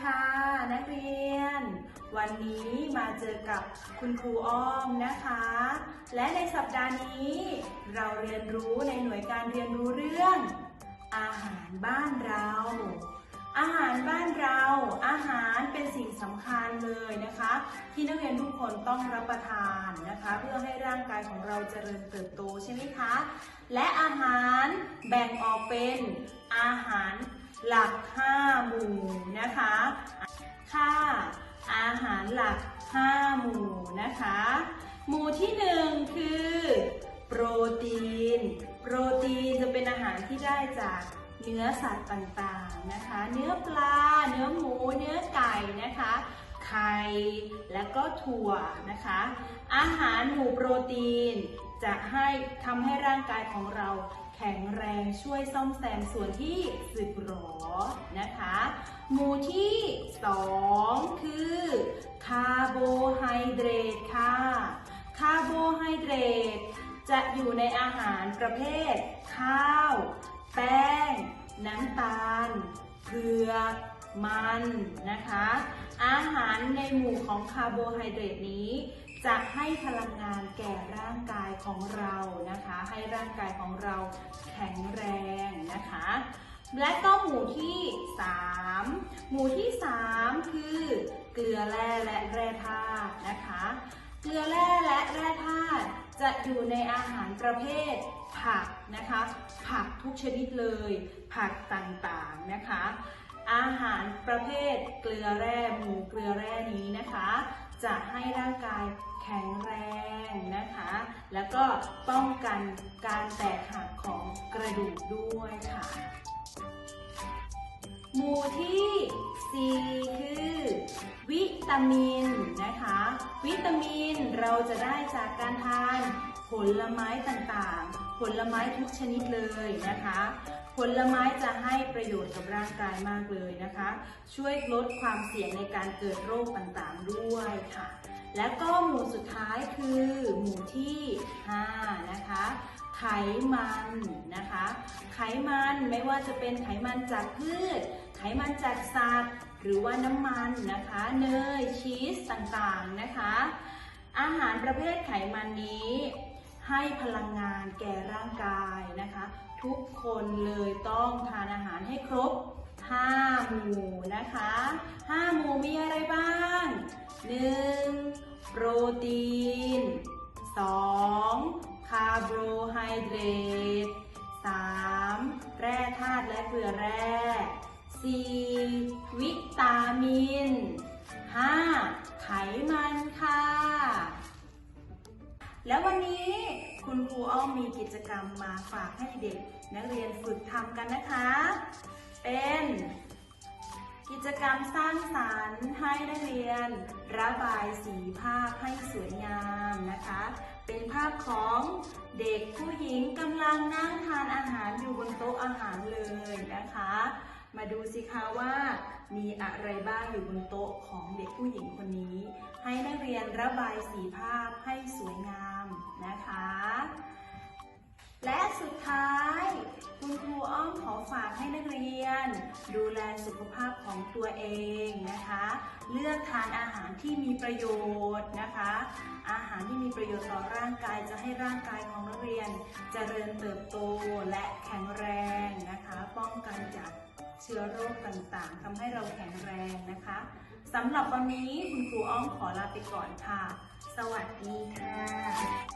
ค่ะ นักเรียน วันนี้มาเจอกับคุณครูอ้อมนะคะ และในสัปดาห์นี้ เราเรียนรู้ในหน่วยการเรียนรู้เรื่อง อาหารบ้านเรา อาหารบ้านเรา อาหารเป็นสิ่งสำคัญเลยนะคะ ที่นักเรียนทุกคนต้องรับประทานนะคะ เพื่อให้ร่างกายของเราเจริญเติบโตใช่ไหมคะ และอาหารแบ่งออกเป็นอาหาร หลัก 5 หมู่นะคะ ค่ะอาหารหลัก 5 หมู่นะคะ หมู่ที่ 1 คือ โปรตีน โปรตีนจะเป็นอาหารที่ได้จากเนื้อสัตว์ต่างๆนะคะ เนื้อปลา เนื้อหมู เนื้อไก่นะคะ ไข่และก็ถั่วนะคะ อาหารหมู่โปรตีนจะให้ทำให้ร่างกายของเรา แข็งแรงช่วยซ่อมแซมส่วนที่สึกหรอนะคะ หมู่ที่ 2 คือคาร์โบไฮเดรตค่ะ คาร์โบไฮเดรตจะอยู่ในอาหารประเภท ข้าว แป้ง น้ำตาลเผือกมันนะคะ อาหารในหมู่ของคาร์โบไฮเดรตนี้ จะให้พลังงานแก่ร่าง ของเรานะคะ ให้ร่างกายของเราแข็งแรงนะคะ และก็หมู่ที่ 3 หมู่ที่ 3 คือเกลือแร่และแร่ธาตุนะคะ เกลือแร่และแร่ธาตุจะอยู่ในอาหารประเภทผักนะคะ ผักทุกชนิดเลย ผักต่างๆนะคะ อาหารประเภทเกลือแร่หมู่เกลือแร่นี้นะคะ จะให้ร่างกายแข็งแรงนะคะ แล้วก็ป้องกันการแตกหักของกระดูกด้วยค่ะ หมู่ที่ 4 คือ วิตามินนะคะ วิตามินเราจะได้จากการทานผลไม้ต่างๆ ผลไม้ทุกชนิดเลยนะคะ ผลไม้จะให้ประโยชน์กับร่างกายมากเลยนะคะ ช่วยลดความเสี่ยงในการเกิดโรคต่างๆด้วยค่ะ และก็หมู่สุดท้ายคือหมู่ที่5นะคะไขมันนะคะ ไขมันไม่ว่าจะเป็นไขมันจากพืช ไขมันจากสัตว์ หรือว่าน้ำมันนะคะ เนยชีสต่างๆนะคะ อาหารประเภทไขมันนี้ให้พลังงานแก่ร่างกายนะคะ ทุกคนเลยต้องทานอาหารให้ครบ 5 หมู่นะคะ 5 หมู่มีอะไรบ้าง 1. โปรตีน 2. คาร์โบไฮเดรต 3. แร่ธาตุและเกลือแร่ 4. วิตามิน 5. ไขมันค่ะ แล้ววันนี้ มมีกิจกรรมมาฝากให้เด็กนักเรียนฝึกทำกันนะคะ เป็นกิจกรรมสร้างสรรค์ให้นักเรียน ระบายสีภาพให้สวยงามนะคะ เป็นภาพของเด็กผู้หญิงกำลังนั่งทานอาหารอยู่บนโต๊ะอาหารเลยนะคะ มาดูสิคะว่ามีอะไรบ้างอยู่บนโต๊ะของเด็กผู้หญิงคนนี้ ให้นักเรียนระบายสีภาพให้สวยงามนะคะ และสุดท้าย คุณครูอ้อมขอฝากให้นักเรียน ดูแลสุขภาพของตัวเองนะคะ เลือกทานอาหารที่มีประโยชน์นะคะ อาหารที่มีประโยชน์ต่อร่างกายจะให้ร่างกายของนักเรียนเจริญเติบโตและแข็งแรงนะคะ ป้องกันจากเชื้อโรคต่างๆทำให้เราแข็งแรงนะคะสำหรับวันนี้คุณครูอ้อมขอลาไปก่อนค่ะ สวัสดีค่ะ